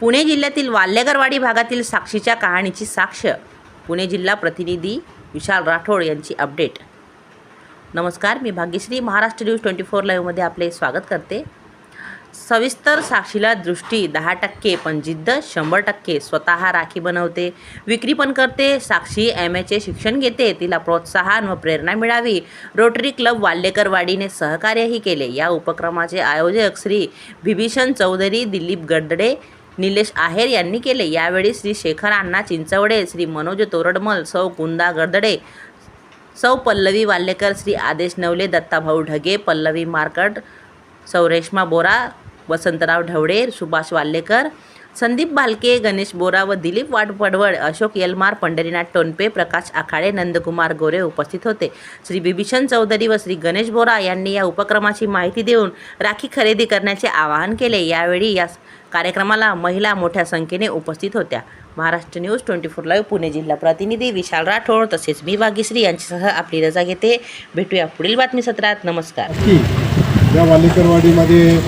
पुणे जिल्ह्यातील वाल्हेगरवाडी भागातील साक्षीच्या कहाणीची साक्ष. पुणे जिल्हा प्रतिनिधी विशाल राठोड यांची अपडेट. नमस्कार मी Bhagyashri. Maharashtra news twenty four लाईव्हमध्ये आपले स्वागत करते. सविस्तर साक्षीला दृष्टी दहा टक्के पण जिद्द शंभर टक्के स्वतः राखी बनवते. विक्री पण करते. साक्षी एम एचे शिक्षण घेते. तिला प्रोत्साहन व प्रेरणा मिळावी. रोटरी क्लब वाल्लेकरवाडीने सहकार्यही केले. या उपक्रमाचे आयोजक श्री विभीषण चौधरी दिलीप गडडे निलेश आहेर यांनी केले. यावेळी श्री शेखर अण्णा चिंचवडे श्री मनोज तोरडमल सौ कुंदा गडदडे सौ पल्लवी वाल्लेकर श्री आदेश नवले दत्ताभाऊ ढगे पल्लवी मार्कट सौ रेश्मा बोरा वसंतराव ढवळे सुभाष वाल्लेकर संदीप भालके गणेश बोरा व दिलीप वाटपडवळ अशोक यलमार पंढरीनाथ टोनपे प्रकाश आखाडे नंदकुमार गोरे उपस्थित होते. श्री बिभीषण चौधरी व श्री गणेश बोरा यांनी या उपक्रमाची माहिती देऊन राखी खरेदी करण्याचे आवाहन केले. यावेळी या कार्यक्रमाला महिला मोठ्या संख्येने उपस्थित होत्या. Maharashtra news twenty four live Pune जिल्हा प्रतिनिधी विशाल राठोड तसेच मी भाग्यश्री यांच्यासह आपली रजा घेते. भेटूया पुढील बातमी सत्रात नमस्कार या वालेकरवाडीमध्ये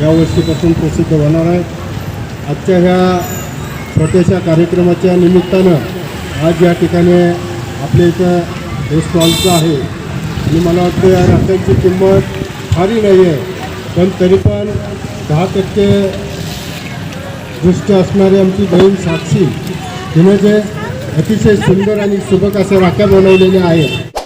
प्रसिद्ध होणार आहे आजच्या ह्या छोट्याशा कार्यक्रमाच्या निमित्तानं आज या ठिकाणी आपल्या इथं हे स्टॉलचं आहे. आणि मला वाटतं या राख्यांची किंमत फारी नाही आहे पण तरी पण दहा टक्के दृष्टी असणारी आमची बहीण साक्षी तिने जे अतिशय सुंदर आणि सुबक असे राख्या बनवलेल्या आहेत.